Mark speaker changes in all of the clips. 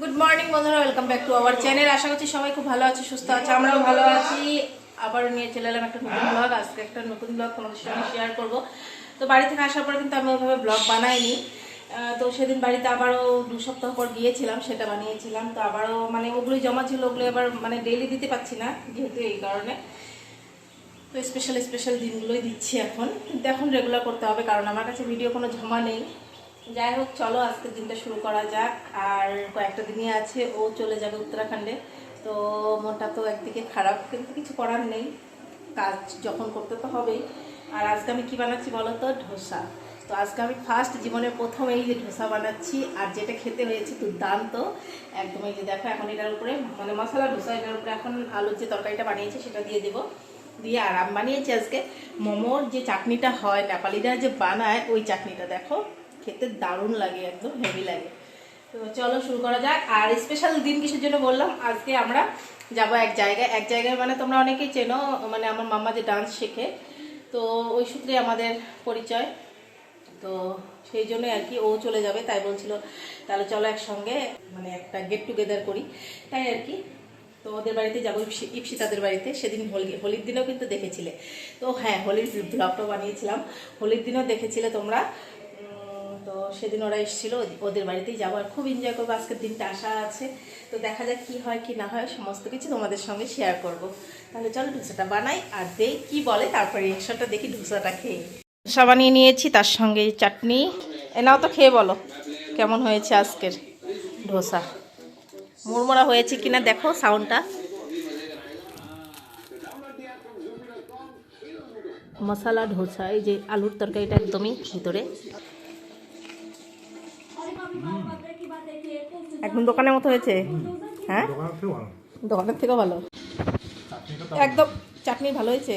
Speaker 1: Good morning বন্ধুরা welcome back to our channel আশা করছি সবাই খুব ভালো আছে, সুস্থ আছে, আমরাও ভালো আছি। আবারও নিয়ে চলে এলাম একটা নতুন ব্লগ আজকে একটা নতুন ব্লগ তোমাদের সঙ্গে শেয়ার করব। তো বাড়ি থেকে আসার পরে কিন্তু আমি ওইভাবে ব্লগ বানাইনি। তো সেদিন বাড়িতে আবারও দু সপ্তাহ পর গিয়েছিলাম, সেটা বানিয়েছিলাম। তো আবারও মানে ওগুলোই জমা ছিল, ওগুলো এবার মানে ডেইলি দিতে পারছি না, যেহেতু এই কারণে। তো স্পেশাল স্পেশাল দিনগুলোই দিচ্ছি এখন। কিন্তু এখন রেগুলার করতে হবে, কারণ আমার কাছে ভিডিও কোনো জমা নেই। যাই হোক, চলো আজকের দিনটা শুরু করা যাক। আর কয়েকটা দিনই আছে, ও চলে যাবে উত্তরাখণ্ডে। তো মনটা তো একদিকে খারাপ, কিন্তু কিছু করার নেই। কাজ যখন করতে তো হবেই। আর আজকে আমি কি বানাচ্ছি বলো তো? ধোসা। তো আজকে আমি ফার্স্ট জীবনের প্রথম এই যে ধোসা বানাচ্ছি, আর যেটা খেতে হয়েছে দুর্দান্ত। একদম এই যে দেখো, এখন এটার উপরে মানে মশলা, ধোসা, এটার উপরে এখন আলুর যে তরকারিটা বানিয়েছি, সেটা দিয়ে দেবো। দিয়ে আর আমি বানিয়েছি আজকে। মোমোর যে চাটনিটা হয়, নেপালিরা যে বানায়, ওই চাটনিটা দেখো। খেতে দারুণ লাগে, একদম হেভি লাগে। তো চলো শুরু করা যাক। আর স্পেশাল দিন কিসের জন্য বললাম? আজকে আমরা যাব এক জায়গায়। এক জায়গায় মানে তোমরা অনেকেই চেনো মানে আমার মামা যে ডান্স শেখে, তো ওই সূত্রে আমাদের পরিচয়। তো সেই জন্য আর কি ও চলে যাবে, তাই বলছিল, তাহলে চলো একসঙ্গে মানে একটা গেট টুগেদার করি। তাই আর কি। তো ওদের বাড়িতে যাব, ইপসি- ইপসিতাদের বাড়িতে। সেদিন হোলি, হোলির দিনেও কিন্তু দেখেছিলে। তো হ্যাঁ হোলির ব্লগটাও বানিয়েছিলাম। হোলির দিনেও দেখেছিলে তোমরা। তো সেদিন ওরা এসেছিল, ওদের বাড়িতেই যাব। আর খুব এনজয় করব, আজকের দিনটা আশা আছে। তো দেখা যাক কি হয়, কি না হয়, সমস্ত কিছু তোমাদের সঙ্গে শেয়ার করব। তাহলে চলো ঢোসাটা বানাই আর দেই কি বলে, তারপরে রিয়াকশনটা দেখি ঢোসাটা খেয়ে। ধোসা বানিয়ে নিয়েছি, তার সঙ্গে চাটনি। এনাও তো খেয়ে বলো, কেমন হয়েছে আজকের ধোসা মুড়মুড়া হয়েছে কিনা দেখো সাউন্ডটা মশলা ধোসা এই যে আলুর তরকারিটা একদমই ভিতরে। একদম দোকানের মতো হয়েছে। হ্যাঁ?
Speaker 2: দোকানের থেকেও ভালো।
Speaker 1: দোকানের থেকেও ভালো
Speaker 2: চাটনিটা তো
Speaker 1: একদম চাটনি ভালো হয়েছে।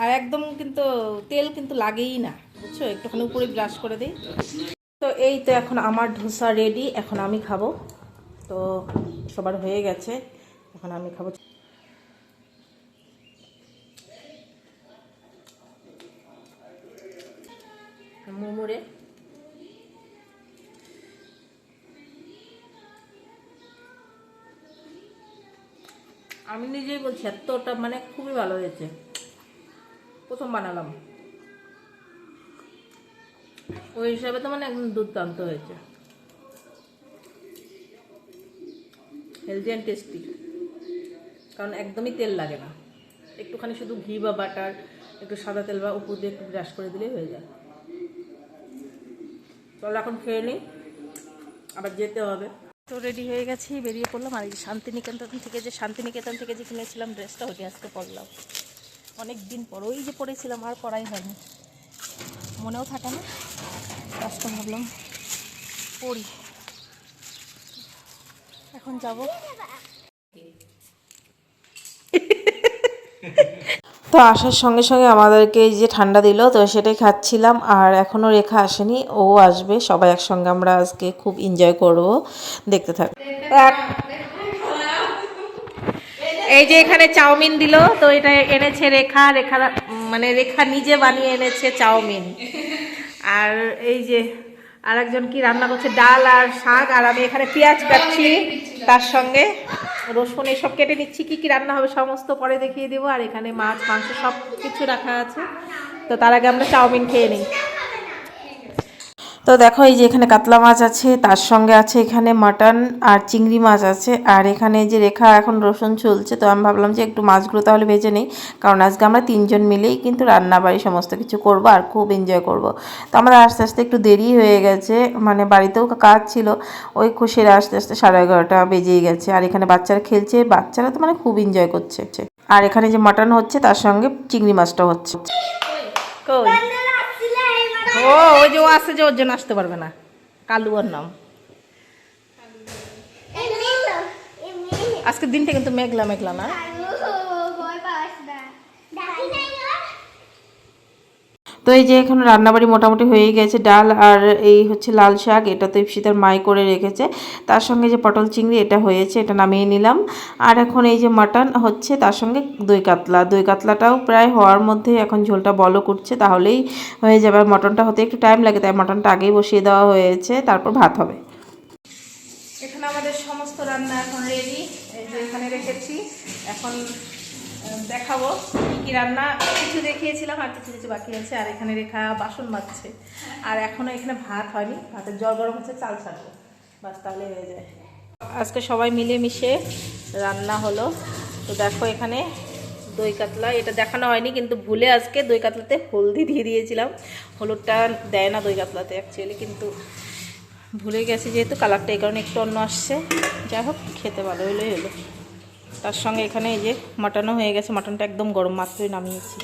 Speaker 1: আর একদম কিন্তু তেল কিন্তু লাগেই না বুঝছ? একটুখানি উপরে ব্রাশ করে দিই। তো এই তো এখন আমার ধোসা রেডি এখন আমি খাব। তো সবার হয়ে গেছে এখন আমি খাব। মুমুরে আমি নিজেই বলছি, এতটা মানে খুবই ভালো হয়েছে। প্রথম বানালাম। ওই হিসাবে তো মানে একদম দুর্দান্ত হয়েছে। হেলদি অ্যান্ড টেস্টি কারণ একদমই তেল লাগে না। একটুখানি শুধু ঘি বা বাটার, একটু সাদা তেল বা উপর দিয়ে একটু ব্রাশ করে দিলেই হয়ে যায়। চলো এখন খেয়ে নিই। আবার যেতে হবে। তো রেডি হয়ে গেছি, বেরিয়ে পড়লাম। আর এই শান্তিনিকেতন থেকে যে, শান্তিনিকেতন থেকে যে কিনেছিলাম ড্রেসটা ওটি আজকে পরলাম। অনেক দিন পর, ওই যে পরেছিলাম, আর পরাই হয়নি। মনেও থাকে না। লাস্টে ভাবলাম পড়ি এখন যাব। তো আসার সঙ্গে সঙ্গে আমাদেরকে এই যে ঠান্ডা দিল, তো সেটাই খাচ্ছিলাম আর এখনও রেখা আসেনি, ও আসবে, সবাই একসঙ্গে আমরা আজকে খুব এনজয় করব, দেখতে থাক। এই যে এখানে চাউমিন দিল, তো এটা এনেছে রেখা রেখা মানে রেখা নিজে বানিয়ে এনেছে চাউমিন। আর এই যে আরেকজন কি রান্না করছে? ডাল আর শাক, আর আমি এখানে পেঁয়াজ কাটছি। তার সঙ্গে রসুন এসব কেটে নিচ্ছি। কি কি রান্না হবে সমস্ত পরে দেখিয়ে দেবো। আর এখানে মাছ, মাংস সব কিছু রাখা আছে। তো তার আগে আমরা চাউমিন খেয়ে নিই। তো দেখো, এই যে এখানে কাতলা মাছ আছে, তার সঙ্গে আছে এখানে মাটন আর চিংড়ি মাছ আছে। আর এখানে যে রেখা এখন রসুন চলছে তো আমি ভাবলাম যে একটু মাছগুলো তাহলে ভেজে নেই, কারণ আজকে আমরা তিনজন মিলেই কিন্তু রান্না বাড়ি সমস্ত কিছু করব আর খুব এনজয় করব। তো আমাদের আস্তে আস্তে একটু দেরি হয়ে গেছে মানে বাড়িতেও কাজ ছিল, ওই খুশির আস্তে আস্তে সাড়ে এগারোটা বেজেই গেছে। আর এখানে বাচ্চারা খেলছে, বাচ্চারা তো মানে খুব এনজয় করছে। আর এখানে যে মাটন হচ্ছে, তার সঙ্গে চিংড়ি মাছটা হচ্ছে। ও ওই যে ও আসছে যে ওর জন্য আসতে পারবে না। কালু ওর নাম আজকের দিনটা কিন্তু মেঘলা মেঘলা না? তো এই যে এখন রান্নাবাড়ি মোটামুটি হয়ে গেছে, ডাল আর এই হচ্ছে লাল শাক, এটা তো ইপসিতার মাই করে রেখেছে। তার সঙ্গে যে পটল চিংড়ি, এটা হয়েছে, এটা নামিয়ে নিলাম। আর এখন এই যে মাটন হচ্ছে, তার সঙ্গে দই কাতলা। দই কাতলাটাও প্রায় হওয়ার মধ্যে এখন ঝোলটা বলো করছে তাহলেই হয়ে যাবে। আর মটনটা হতে একটু টাইম লাগে, তাই মটনটা আগেই বসিয়ে দেওয়া হয়েছে, তারপর ভাত হবে। এখানে আমাদের
Speaker 3: সমস্ত রান্না এখন রেডি এই যে এখানে রেখেছি। এখন দেখাবো কি রান্না, কিছু দেখিয়েছিলাম আর কিছু কিছু বাকি আছে। আর এখানে রেখা বাসন মাজছে। আর এখনও এখানে ভাত হয়নি। ভাতের জল গরম হচ্ছে, চাল ছাড়বো। বাস তাহলে হয়ে যায়। আজকে সবাই মিলে মিশে রান্না হলো। তো দেখো এখানে দই কাতলা। এটা দেখানো হয়নি, কিন্তু ভুলে আজকে দই কাতলাতে হলদি দিয়ে দিয়েছিলাম। হলুদটা দেয় না দই কাতলাতে অ্যাকচুয়ালি কিন্তু ভুলে গেছি যেহেতু কালারটা এই কারণে একটু অন্য আসছে। যাই হোক, খেতে ভালো হলেই হলো। তার সঙ্গে এখানে এই যে মাটনও হয়ে গেছে মাটনটা একদম গরম মাত্রই নামিয়েছি।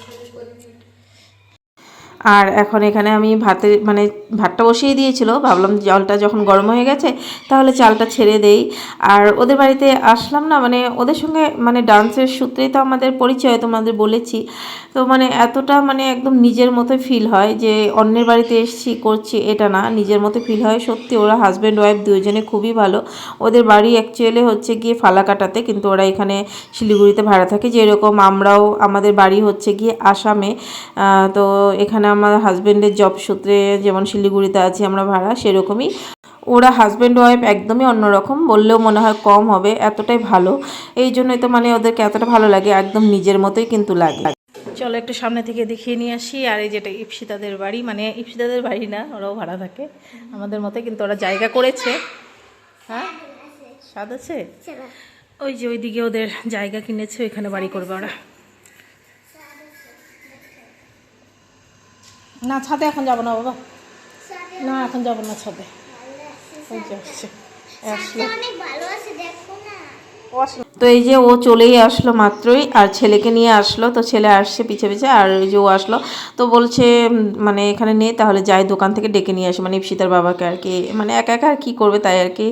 Speaker 3: আর এখন এখানে আমি ভাতে মানে ভাতটা বসিয়ে দিয়েছিল। ভাবলাম জলটা যখন গরম হয়ে গেছে, তাহলে চালটা ছেড়ে দেই। আর ওদের বাড়িতে আসলাম না মানে ওদের সঙ্গে মানে ডান্সের সূত্রেই তো আমাদের পরিচয়, তোমাদের বলেছি। তো মানে এতটা মানে একদম নিজের মতো ফিল হয় যে অন্যের বাড়িতে এসেছি, করছি এটা না, নিজের মতো ফিল হয়। সত্যি ওরা হাজব্যান্ড ওয়াইফ দুজনে খুবই ভালো। ওদের বাড়ি অ্যাকচুয়ালি হচ্ছে গিয়ে ফালাকাটাতে, কিন্তু ওরা এখানে শিলিগুড়িতে ভাড়া থাকে। যেরকম আমরাও, আমাদের বাড়ি হচ্ছে গিয়ে আসামে। তো এখানে আমার হাজব্যান্ডের জব সূত্রে যেমন শিলিগুড়িতে আছি আমরা ভাড়া সেরকমই ওরা হাজব্যান্ড ওয়াইফ একদমই অন্যরকম বললেও মনে হয় কম হবে এতটাই ভালো। এই জন্যই তো মানে ওদেরকে এতটা ভালো লাগে একদম নিজের মতোই কিন্তু লাগে। চলো একটু সামনে থেকে দেখিয়ে নিয়ে আসি আর এই যেটা ইপসিতাদের বাড়ি মানে ইপসিতাদের বাড়ি না ওরাও ভাড়া থাকে। আমাদের মতো কিন্তু ওরা জায়গা করেছে। হ্যাঁ? স্বাদ আছে। ওই যে ওইদিকে ওদের জায়গা কিনেছে ওইখানে বাড়ি করবে ওরা। না ছাদে এখন যাব না বাবা। না এখন যাব না ছাদে। আসলো
Speaker 4: অনেক ভালো আছে দেখো না
Speaker 3: তো এই যে ও চলেই আসলো মাত্রই, আর ছেলেকে নিয়ে আসলো, তো ছেলে আসছে পিছে পিছে, আর ওই যে ও আসলো। তো বলছে মানে এখানে নেই তাহলে যাই দোকান থেকে ডেকে নিয়ে আসি মানে ইপসিতার বাবাকে আর কি। মানে একা একা আর কী করবে তাই আর কি।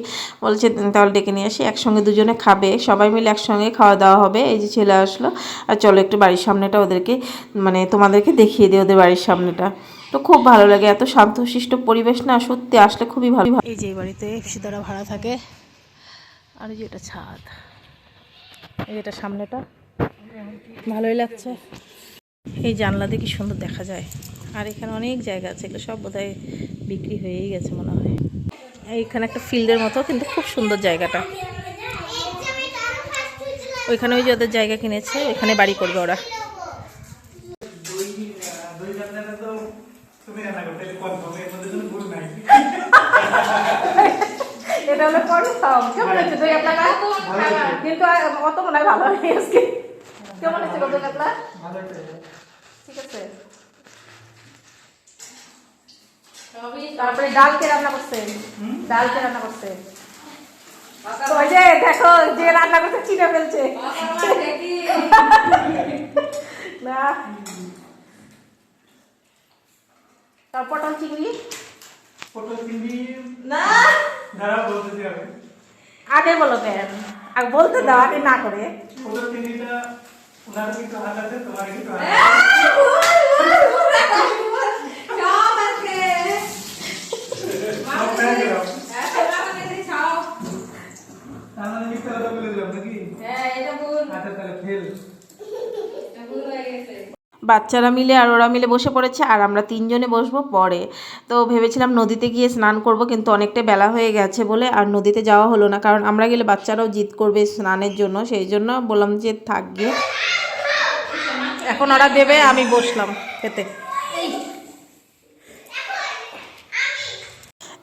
Speaker 3: বলছে তাহলে ডেকে নিয়ে আসি, একসঙ্গে দুজনে খাবে। সবাই মিলে একসঙ্গে খাওয়া দাওয়া হবে। এই যে ছেলে আসলো, আর চলো একটু বাড়ির সামনেটা ওদেরকে মানে তোমাদেরকে দেখিয়ে দিই ওদের বাড়ির সামনেটা। তো খুব ভালো লাগে, এত শান্তশিষ্ট পরিবেশ না, সত্যি আসলে খুবই ভালো। এই যে বাড়িতে ইপসিতারা ভাড়া থাকে আর এই এটা ছাদ। এই এটা সামনেটা। ভালোই লাগছে। এই জানলা দিয়ে কি সুন্দর দেখা যায়। আর এখানে অনেক জায়গা আছে, এগুলো সব বোধহয় বিক্রি হয়েই গেছে মনে হয়। এইখানে একটা ফিল্ডের মতো, কিন্তু খুব সুন্দর জায়গাটা। ওইখানে ওই যে ওদের জায়গা কিনেছে ওইখানে বাড়ি করবে ওরা
Speaker 5: কনফার্ম এর মধ্যে কোনো ভুল নাই
Speaker 3: কেমন হচ্ছে দই কাতলা কিন্তু অত মনে হয় ভালো নেই আজকে। কেমন হচ্ছে দই ঠিক আছে। তারপরে ডাল কে রান্না করছে? ডাল কে রান্না করছে? ওই যে দেখো যে রান্না করছে চিনে ফেলছে। না। পটল চিংড়ি?
Speaker 5: পটল চিংড়ি
Speaker 3: না
Speaker 5: দ্বারা বলতেছি আমি
Speaker 3: আগে বলো কেন আর বলতে দাও আগে না করে
Speaker 5: তোমার কিছু হাত আছে সব প্যান দিলাম। তার মানে মিথ্যা কথা বলে দিলাম নাকি আচ্ছা তাহলে ফেল
Speaker 3: বাচ্চারা মিলে আর ওরা মিলে বসে পড়েছে আর আমরা তিনজনে বসবো পরে। তো ভেবেছিলাম নদীতে গিয়ে স্নান করব, কিন্তু অনেকটা বেলা হয়ে গেছে বলে আর নদীতে যাওয়া হলো না। কারণ আমরা গেলে বাচ্চারাও জিদ করবে স্নানের জন্য, সেই জন্য বললাম যে থাকবে এখন ওরা দেবে, আমি বসলাম খেতে।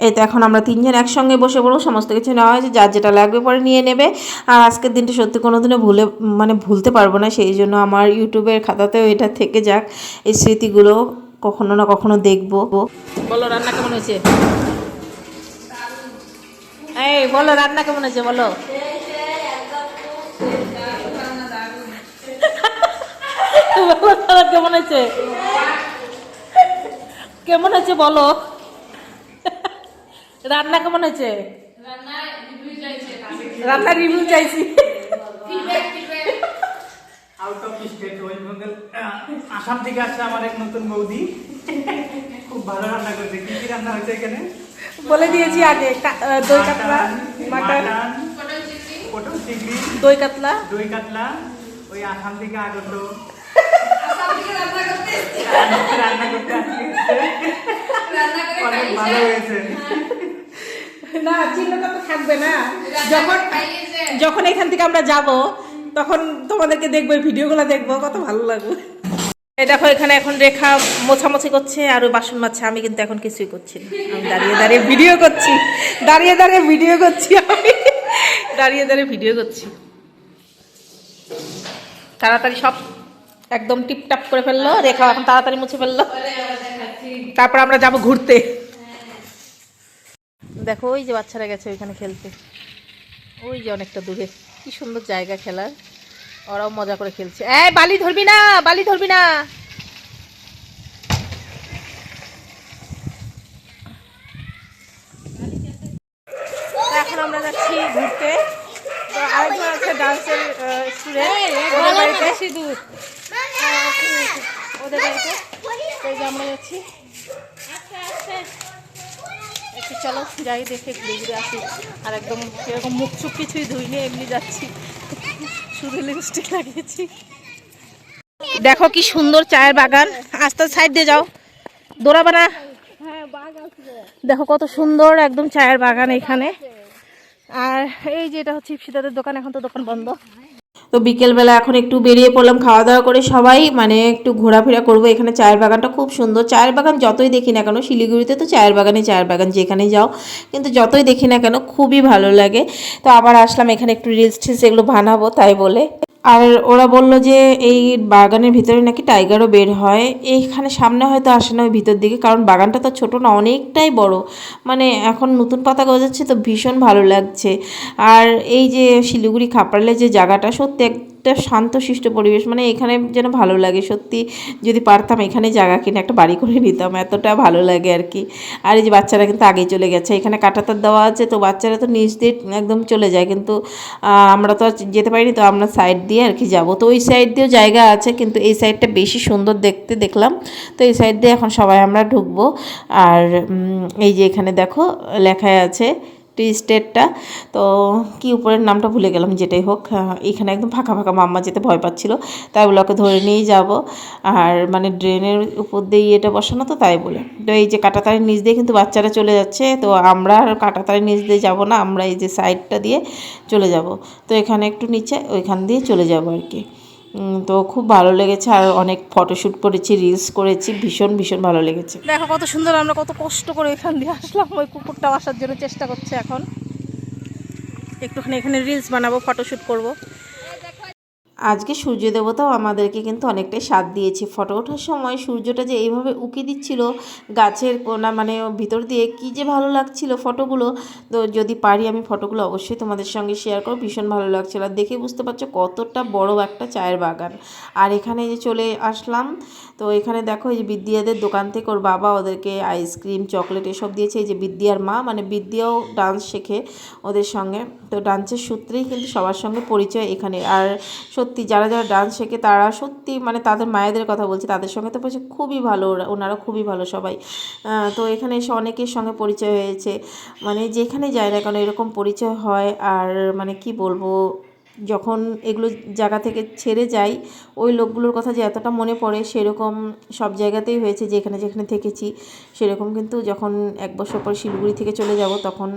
Speaker 3: এই তো এখন আমরা তিনজন একসঙ্গে বসে পড়ব, সমস্ত কিছু নেওয়া হয়েছে, যার যেটা লাগবে পরে নিয়ে নেবে। আর আজকের দিনটা সত্যি কোনো দিনও ভুলে মানে ভুলতে পারব না, সেই জন্য আমার ইউটিউবের খাতাতেও এটা থেকে যাক, এই স্মৃতিগুলো কখনো না কখনো দেখব। বলো, রান্না কেমন হয়েছে? এই, বলো, রান্না কেমন হয়েছে, বলো। কেমন হয়েছে? কেমন হয়েছে, বলো। রান্না কেমন হয়েছে? রান্না রিভিউ চাইছি।
Speaker 5: Out of state West Bengal Assam থেকে আসছে আমার এক নতুন বৌদি। খুব ভালো রান্না করছে। কি কি রান্না হয়েছে এখানে?
Speaker 3: বলে দিয়েছি আগে দই কাতলা মাটন।
Speaker 5: পটল চিংড়ি।
Speaker 3: দই কাতলা।
Speaker 5: দই কাতলা। ওই আসাম থেকে আগত। রান্না করতে আসছে। অনেক ভালো হয়েছে।
Speaker 3: না চিহ্নটা তো থাকবে না। যখন যখন এখান থেকে আমরা যাব, তখন তোমাদেরকে দেখব ভিডিওগুলো দেখব, কত ভালো লাগবে। এই দেখো, এখানে এখন রেখা মোছামুছি করছে, আর বাসন মারছে আমি কিন্তু এখন কিছুই করছি না। আমি দাঁড়িয়ে দাঁড়িয়ে ভিডিও করছি, দাঁড়িয়ে দাঁড়িয়ে ভিডিও করছি আমি। দাঁড়িয়ে দাঁড়িয়ে ভিডিও করছি। তাড়াতাড়ি সব একদম টিপটাপ করে ফেলল, রেখা এখন তাড়াতাড়ি মুছে ফেলল। তারপর আমরা যাব ঘুরতে। দেখো ওই যে বাচ্চারা গেছে ওইখানে খেলতে। ওই যে অনেকটা দূরে। কি সুন্দর জায়গা খেলার। ওরাও মজা করে খেলছে। এই বালি ধরবি না বালি ধরবি না। এখন আমরা যাচ্ছি ঘুরতে। আরেকজন আছে ডান্সের স্টুডেন্ট বাড়িতে সিঁদুর। ওদের বাড়িতে। তো এই যে আমরা যাচ্ছি, চলো যাই দেখে ঘুরে ঘুরে আসি। আর একদম সেরকম মুখ চুখ কিছুই ধুইনি, এমনি যাচ্ছি। শুধু লিপস্টিক লাগিয়েছি। দেখো কি সুন্দর চায়ের বাগান। আস্তে সাইড দিয়ে যাও। দৌড়াবে না দেখো কত সুন্দর একদম চায়ের বাগান এখানে। আর এই যে এটা হচ্ছে ইপসিতাদের দোকান, এখন তো দোকান বন্ধ। তো বিকেলবেলা এখন একটু বেরিয়ে পড়লাম খাওয়া দাওয়া করে সবাই মানে একটু ঘোরাফেরা করব। এখানে চায়ের বাগানটা খুব সুন্দর। চায়ের বাগান যতই দেখি না কেন, শিলিগুড়িতে তো চায়ের বাগানে চায়ের বাগান যেখানে যাও। কিন্তু যতই দেখি না কেন, খুবই ভালো লাগে। তো আবার আসলাম, এখানে একটু রিলস টিলস এগুলো বানাবো, তাই বলে। আর ওরা বলল যে এই বাগানের ভিতরে নাকি টাইগারও বের হয়। এইখানে সামনে হয়তো আসে না ওই ভিতর দিকে, কারণ বাগানটা তো ছোটো না, অনেকটাই বড়। মানে এখন নতুন পাতা গজাচ্ছে তো ভীষণ ভালো লাগছে। আর এই যে শিলিগুড়ি খাপড়ালে যে জায়গাটা, সত্যি একটা শান্তশিষ্ট পরিবেশ মানে এখানে যেন ভালো লাগে। সত্যি যদি পারতাম এখানে জায়গা কিনে একটা বাড়ি করে নিতাম, এতটা ভালো লাগে আর কি। আর এই যে বাচ্চারা কিন্তু আগেই চলে গেছে, এখানে কাটাতার দেওয়া আছে, তো বাচ্চারা তো নিচ দিয়ে একদম চলে যায়। কিন্তু আমরা তো আর যেতে পারিনি, তো আমরা সাইড দিয়ে আর কি যাব। তো ওই সাইড দিয়েও জায়গা আছে, কিন্তু এই সাইডটা বেশি সুন্দর দেখতে দেখলাম। তো এই সাইড দিয়ে এখন সবাই আমরা ঢুকবো। আর এই যে এখানে দেখো লেখায় আছে টি স্টেটটা। তো কি উপরের নামটা ভুলে গেলাম যেটাই হোক আহ, এখানে একদম ফাঁকা ফাঁকা মাম্মা যেতে ভয় পাচ্ছিল। তাই ওকে ধরে নিয়েই যাব। আর মানে ড্রেনের উপর দিয়ে এটা বসানো তো তাই বলে। তো এই যে কাটাতারের নিচ দিয়ে কিন্তু বাচ্চারা চলে যাচ্ছে তো আমরা আর কাটাতারের নিচ দিয়ে যাব না আমরা এই যে সাইডটা দিয়ে চলে যাব। তো এখানে একটু নিচে ওইখান দিয়ে চলে যাব আর কি। তো খুব ভালো লেগেছে, আর অনেক ফটোশ্যুট করেছি রিলস করেছি, ভীষণ ভীষণ ভালো লেগেছে। দেখো কত সুন্দর, আমরা কত কষ্ট করে এখান দিয়ে আসলাম, ওই কুকুরটা আসার জন্য চেষ্টা করছে এখন। একটুখানি এখানে রিলস বানাবো ফটোশ্যুট করব। আজকে সূর্য দেবতাও আমাদেরকে কিন্তু অনেকটাই সাথ দিয়েছে। ফটো ওঠার সময় সূর্যটা যে এইভাবে উঁকি দিচ্ছিল গাছের কোনা মানে ভিতর দিয়ে কি যে ভালো লাগছিল ফটোগুলো, তো যদি পারি আমি ফটোগুলো অবশ্যই তোমাদের সঙ্গে শেয়ার করব। ভীষণ ভালো লাগছিল। আর দেখে বুঝতে পারছ কতটা বড় একটা চায়ের বাগান। আর এখানে যে চলে আসলাম, তো এখানে দেখো এই যে বিদ্যাদের দোকান থেকে ওর বাবা ওদেরকে আইসক্রিম চকলেট এসব দিয়েছে। এই যে বিদ্যার মা মানে বিদ্যাও ডান্স শেখে ওদের সঙ্গে। তো ডান্সের সূত্রেই কিন্তু সবার সঙ্গে পরিচয় এখানে। আর সত্যি যারা যারা ডান্স শেখে তারা সত্যি মানে তাদের মায়েদের কথা বলছি, তাদের সঙ্গে তো বলছে খুবই ভালো, ওরা ওনারা খুবই ভালো সবাই। তো এখানে এসে অনেকের সঙ্গে পরিচয় হয়েছে। মানে যেখানে যায় না কেন এরকম পরিচয় হয়। আর মানে কি বলব, যখন এগুলো জায়গা থেকে ছেড়ে যাই, ওই লোকগুলোর কথা যে এতটা মনে পড়ে, সেরকম সব জায়গাতেই হয়েছে, যেখানে যেখানে থেকেছি। সেরকম কিন্তু যখন এক বছর পর শিলিগুড়ি থেকে চলে যাব, তখন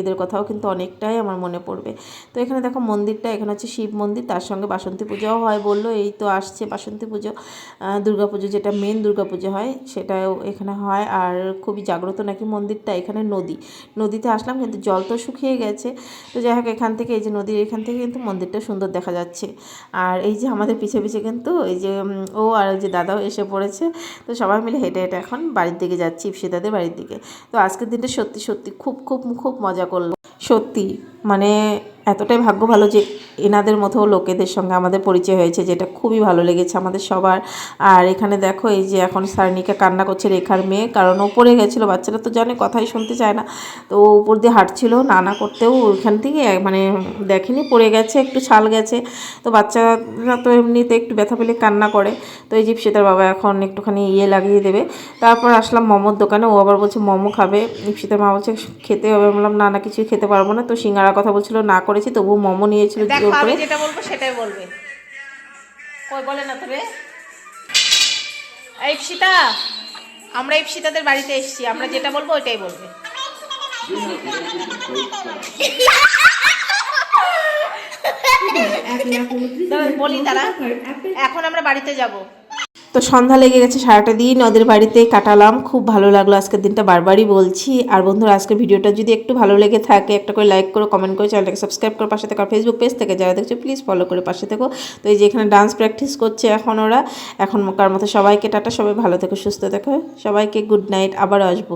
Speaker 3: এদের কথাও কিন্তু অনেকটাই আমার মনে পড়বে। তো এখানে দেখো মন্দিরটা, এখানে হচ্ছে শিব মন্দির, তার সঙ্গে বাসন্তী পূজাও হয় বলল, এই তো আসছে বাসন্তী পুজো। দুর্গা পুজো যেটা মেন দুর্গা পুজো হয়, সেটাও এখানে হয়। আর খুবই জাগ্রত নাকি মন্দিরটা, এখানে নদী। নদীতে আসলাম কিন্তু জল তো শুকিয়ে গেছে। তো যাই হোক, এখান থেকে, এই যে নদীর এখান থেকে কিন্তু মন্দিরটা সুন্দর দেখা যাচ্ছে। আর এই যে আমাদের পিছে পিছে কিন্তু এই যে ও আর ওই যে দাদাও এসে পড়েছে। তো সবাই মিলে হেঁটে হেঁটে এখন বাড়ির দিকে যাচ্ছি ইপসিতাদের বাড়ির দিকে। তো আজকের দিনটা সত্যি সত্যি খুব খুব খুব মজা করল। সত্যি মানে এতটাই ভাগ্য ভালো যে এনাদের মতো লোকেদের সঙ্গে আমাদের পরিচয় হয়েছে, যেটা খুবই ভালো লেগেছে আমাদের সবার। আর এখানে দেখো, এই যে এখন সারনিকা কান্না করছে রেখার মেয়ে, কারণ ও পড়ে গেছিল, বাচ্চারা তো জানে, কথাই শুনতে চায় না। তো উপর দিয়ে হাঁটছিল, নানা করতেও ওইখান থেকে মানে দেখেনি, পড়ে গেছে, একটু ছাল গেছে। তো বাচ্চারা তো এমনিতে একটু ব্যথা পেলে কান্না করে। তো এই ইপসিতার বাবা এখন একটুখানি ইয়ে লাগিয়ে দেবে। তারপর আসলাম মোমোর দোকানে, ও আবার বলছে, মোমো খাবে। ইপসিতার মা বলছে, খেতে হবে। বললাম, না না, কিছুই খেতে পারব না। তো সিঙ্গারা কথা বলছিল, না করেছি তবুও মোমো নিয়েছিল জোর করে। যেটা বলব সেটাই বলবে। কই বলে না তোরে এই ইপসিতা আমরা ইপসিতাদের বাড়িতে এসেছি আমরা যেটা বলব ওইটাই বলবে। বলি তারা এখন আমরা বাড়িতে যাব। তো সন্ধ্যা লেগে গেছে সারাটা দিন, ওদের বাড়িতে কাটালাম। খুব ভালো লাগল আজকের দিনটা, বারবারই বলছি। আর বন্ধুরা, আজকের ভিডিওটা যদি একটু ভালো লেগে থাকে, একটা করে লাইক করো কমেন্ট করে চ্যানেলটাকে সাবস্ক্রাইব করো, পাশে থাকো ফেসবুক পেজ থেকে যারা দেখছ প্লিজ ফলো করে পাশে থেকো। তো এই যে এখানে ডান্স প্র্যাকটিস করছে এখন ওরা। এখন কার মতো সবাইকে, টাটা, সবাই ভালো থেকো, সুস্থ থেকো। সবাইকে গুড নাইট আবার আসব।